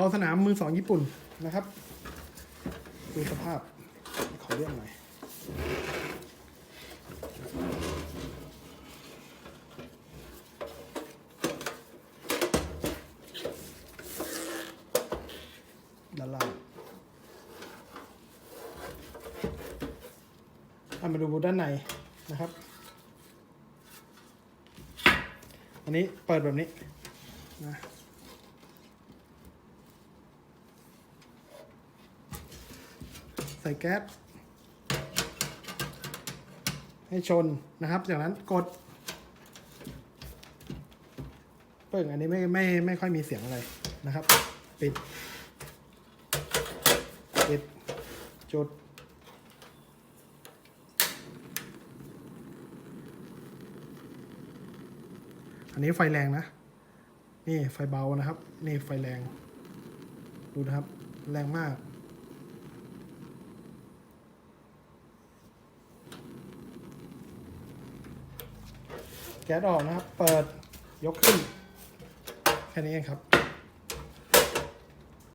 าสนามมือสองญี่ปุ่นนะครับดูสภาพขอเรื่องหน่อยด้านล่างเอามาดูด้านในนะครับ อันนี้เปิดแบบนี้นะ ใส่แก๊ส ให้ชนนะครับ จากนั้นกด เปิดอันนี้ไม่ไม่ไม่ค่อยมีเสียงอะไรนะครับ ปิด ปิด จุด อันนี้ไฟแรงนะ นี่ไฟเบานะครับ นี่ไฟแรง ดูนะครับ แรงมาก แก๊สออกนะครับ เปิดยกขึ้น แค่นี้เองครับ